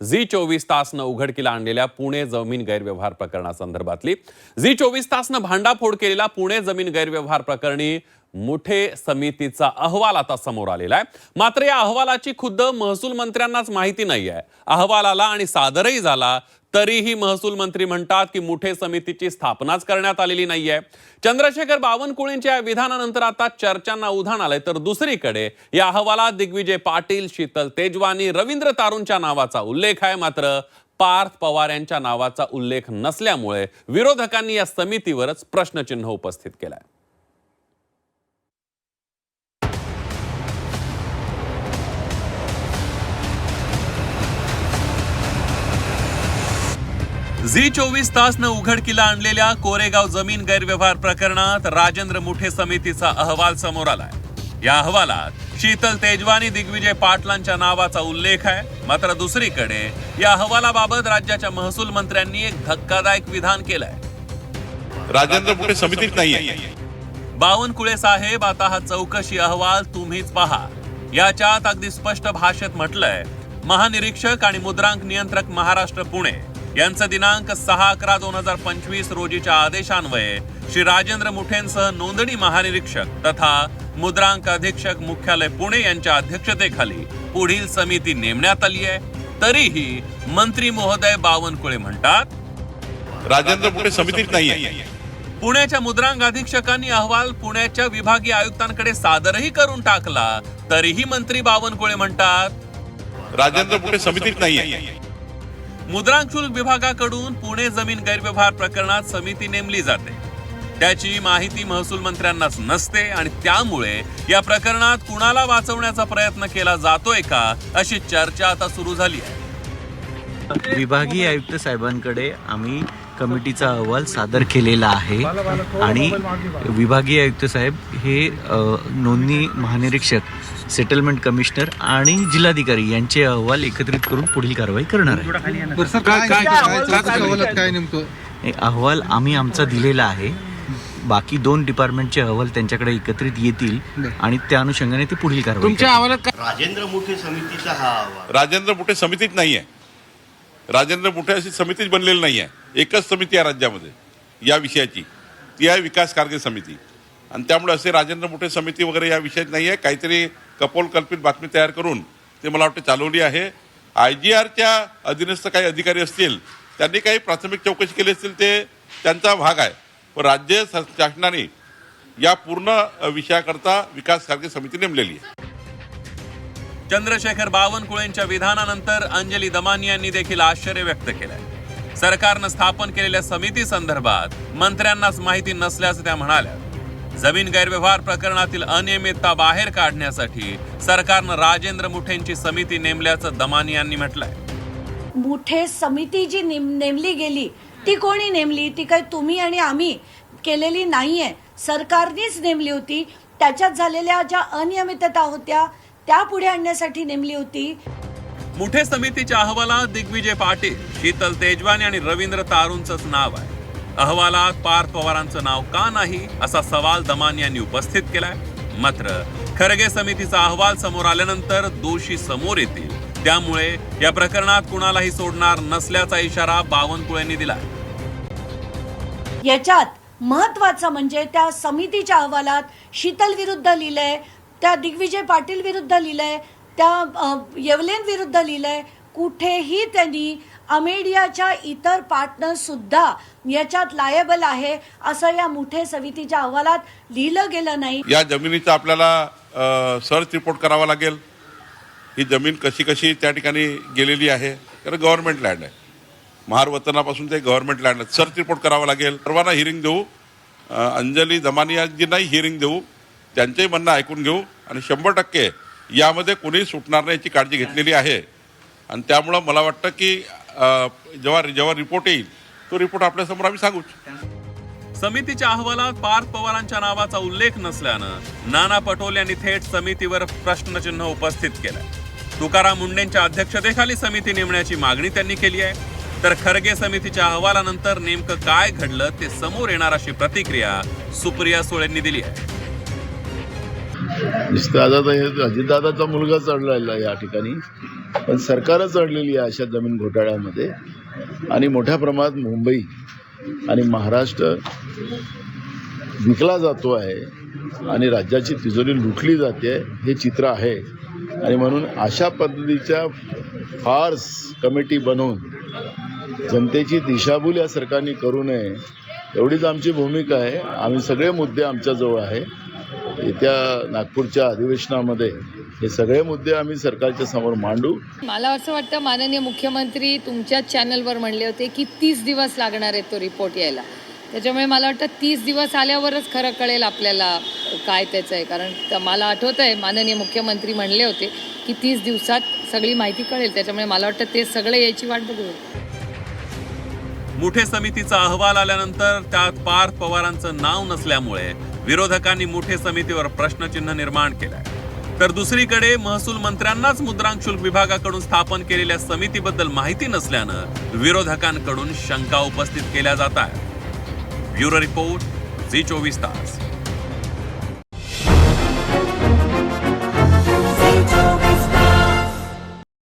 Zee चोवीस तासनं उघडकीला आणलेल्या पुणे जमीन गैरव्यवहार प्रकरणासंदर्भातली. झी चोवीस तासनं भांडाफोड केलेला पुणे जमीन गैरव्यवहार प्रकरणी मुठे समितीचा अहवाल आता समोर आलेला आहे. मात्र या अहवालाची खुद्द महसूल मंत्र्यांनाच माहिती नाही आहे. अहवाल आला आणि सादरही झाला तरीही महसूल मंत्री म्हणतात की मुठे समितीची स्थापनाच करण्यात आलेली नाहीये चंद्रशेखर बावनकुळेंच्या या विधानानंतर आता चर्चांना उधाण आलंय. तर दुसरीकडे या अहवालात दिग्विजय पाटील शीतल तेजवानी रवींद्र तारूंच्या नावाचा उल्लेख आहे. मात्र पार्थ पवार यांच्या नावाचा उल्लेख नसल्यामुळे विरोधकांनी या समितीवरच प्रश्नचिन्ह उपस्थित केलंय. झी चोवीस तासनं उघडकीला आणलेल्या कोरेगाव जमीन गैरव्यवहार प्रकरणात राजेंद्र मुठे समितीचा अहवाल समोर आलाय. या अहवालात शीतल तेजवानी दिग्विजय पाटलांच्या नावाचा उल्लेख आहे. मात्र दुसरीकडे या अहवालाबाबत राज्याच्या महसूल मंत्र्यांनी एक धक्कादायक विधान केलंय. राजेंद्र पुढे समितीत नाहीये. बावनकुळे साहेब आता हा चौकशी अहवाल तुम्हीच पहा. याच्यात अगदी स्पष्ट भाषेत म्हटलंय महानिरीक्षक आणि मुद्रांक नियंत्रक महाराष्ट्र पुणे. यांचं दिनांक सहा अकरा दोन हजार पंचवीस रोजीच्या आदेशान्वये श्री राजेंद्र मुठेंसह नोंदणी महानिरीक्षक तथा मुद्रांक अधीक्षक मुख्यालय पुणे यांच्या अध्यक्षतेखाली पुढील समिती नेमण्यात आली आहे. तरीही मंत्री महोदय बावनकुळे म्हणतात राजेंद्र पुढे समितीत नाहीये. पुण्याच्या मुद्रांक अधीक्षकांनी अहवाल पुण्याच्या विभागीय आयुक्तांकडे सादरही करून टाकला तरीही मंत्री बावनकुळे म्हणतात राजेंद्र पुढे समितीत नाहीये. मुद्रांक शुल्क विभागाकडून पुणे जमीन गैरव्यवहार प्रकरणात समिती नेमली जाते. त्याची माहिती महसूल मंत्र्यांनाच नसते आणि त्यामुळे या प्रकरणात कुणाला वाचवण्याचा प्रयत्न केला जातोय का अशी चर्चा आता सुरू झाली आहे. विभागीय आयुक्त साहेबांकडे आम्ही कमिटीचा अहवाल सादर केलेला आहे. आणि विभागीय आयुक्त साहेब हे नोंदणी महानिरीक्षक सेटलमेंट कमिशनर आणि जिल्हाधिकारी यांचे अहवाल एकत्रित करून पुढील कारवाई करणार आहे. हे अहवाल आम्ही आमचा दिलेला आहे. बाकी दोन डिपार्टमेंटचे अहवाल त्यांच्याकडे एकत्रित येतील आणि त्या अनुषंगाने ते पुढील कारवाई तुमच्या. अहवालात राजेंद्र मोठे समितीचा हा अहवाल. राजेंद्र पुढे समितीत नाहीये. राजेंद्र मोठे अशी समितीच बनलेली नाही आहे एकच समिती आहे राज्यामध्ये या विषयाची. ती आहे विकास कारगे समिती. आणि त्यामुळे असे राजेंद्र मोठे समिती वगैरे या विषयात आहे काहीतरी कपोल कल्पित बातमी तयार करून ते मला वाटतं चालवली आहे. आय जी आरच्या अधीनस्थ काही अधिकारी असतील त्यांनी काही प्राथमिक चौकशी केली असतील ते त्यांचा भाग आहे. पण राज्य शासनाने या पूर्ण विषयाकरता विकास कारगे समिती नेमलेली आहे. चंद्रशेखर बावनकुळेंच्या विधानानंतर अंजली दमानी यांनी देखील आश्चर्य व्यक्त केलंय. सरकारनं स्थापन केलेल्या समिती संदर्भात मंत्र्यांनाच माहिती नसल्याचं त्या म्हणाल्या. जमीन गैरव्यवहार प्रकरणातील अनियमितता बाहेर काढण्यासाठी सरकारनं राजेंद्र मुठेंची समिती नेमल्याचं दमानी यांनी म्हटलंय. मुठे समिती जी नेम नेमली गेली ती कोणी नेमली? ती काही तुम्ही आणि आम्ही केलेली नाहीये. सरकारनेच नेमली होती. त्याच्यात झालेल्या ज्या अनियमितता होत्या त्या पुढे आणण्यासाठी नेमली होती. मुठे समितीच्या अहवालात दिग्विजय पाटील शीतल तेजवानी आणि रवींद्र तारूंचंच नाव आहे. अहवालात पार्थ पवारांचं नाव का नाही असा सवाल दमान यांनी उपस्थित केलाय. मात्र खरगे समितीचा अहवाल समोर आल्यानंतर दोषी समोर येतील. त्यामुळे या प्रकरणात कुणालाही सोडणार नसल्याचा इशारा बावनकुळेंनी दिलाय. याच्यात महत्वाचं म्हणजे त्या समितीच्या अहवालात शीतल विरुद्ध लिहिलंय त्या दिग्विजय पाटील विरुद्ध लिहिलंय त्या येवलेन विरुद्ध लिहिलंय. कुठेही त्यांनी अमेडियाच्या इतर पार्टनर सुद्धा याच्यात लायबल आहे असं या मुठे समितीच्या अहवालात लिहिलं गेलं नाही. या जमिनीचा आपल्याला सर्च रिपोर्ट करावा लागेल. ही जमीन कशी कशी त्या ठिकाणी गेलेली आहे कारण गव्हर्नमेंट लँड आहे. महार वतनापासून ते गव्हर्नमेंट लँड आहे. सर्च रिपोर्ट करावा लागेल. सर्वांना हिअरिंग देऊ. अंजली दमानियांजींनाही हिअरिंग देऊ. त्यांचंही म्हणणं ऐकून घेऊ. आणि शंभर टक्के यामध्ये कोणीही सुटणार नाही याची काळजी घेतलेली आहे. आणि त्यामुळं मला वाटतं की जेव्हा जेव्हा रिपोर्ट येईल तो रिपोर्ट आपल्यासमोर आम्ही सांगूच. समितीच्या अहवालात पार्थ पवारांच्या नावाचा उल्लेख नसल्यानं नाना पटोले यांनी थेट समितीवर प्रश्नचिन्ह उपस्थित केलंय तुकाराम मुंडेंच्या अध्यक्षतेखाली समिती नेमण्याची मागणी त्यांनी केली आहे. तर खरगे समितीच्या अहवालानंतर नेमकं काय घडलं ते समोर येणार अशी प्रतिक्रिया सुप्रिया सुळेंनी दिली आहे. नुसतं तर हे अजितदादाचा मुलगा चढलेला या ठिकाणी. पण सरकारच चढलेली आहे अशा जमीन घोटाळ्यामध्ये. आणि मोठ्या प्रमाणात मुंबई आणि महाराष्ट्र विकला जातो आहे आणि राज्याची तिजोरी लुटली जाते हे चित्र आहे. आणि म्हणून अशा पद्धतीच्या फार्स कमिटी बनवून जनतेची दिशाभूल या सरकारने करू नये एवढीच आमची भूमिका आहे. आम्ही सगळे मुद्दे आमच्याजवळ आहे. येत्या नागपूरच्या अधिवेशनामध्ये हे सगळे मुद्दे आम्ही सरकारच्या समोर मांडू. मला असं वाटतं माननीय मुख्यमंत्री तुमच्याच चॅनलवर म्हणले होते की तीस दिवस लागणार आहेत तो रिपोर्ट यायला. त्याच्यामुळे मला वाटतं तीस दिवस आल्यावरच खरं कळेल आपल्याला काय त्याचं आहे. कारण मला आठवत आहे माननीय मुख्यमंत्री म्हणले होते की तीस दिवसात सगळी माहिती कळेल. त्याच्यामुळे मला वाटतं ते सगळे यायची वाट बघू मुठे समितीचा अहवाल आल्यानंतर त्यात पार्थ पवारांचं नाव नसल्यामुळे विरोधकांनी मुठे समितीवर प्रश्नचिन्ह निर्माण केलंय. तर दुसरीकडे महसूल मंत्र्यांनाच मुद्रांक शुल्क विभागाकडून स्थापन केलेल्या समितीबद्दल माहिती नसल्यानं विरोधकांकडून शंका उपस्थित केल्या जात आहेत ब्युरो रिपोर्ट झी चोवीस तास.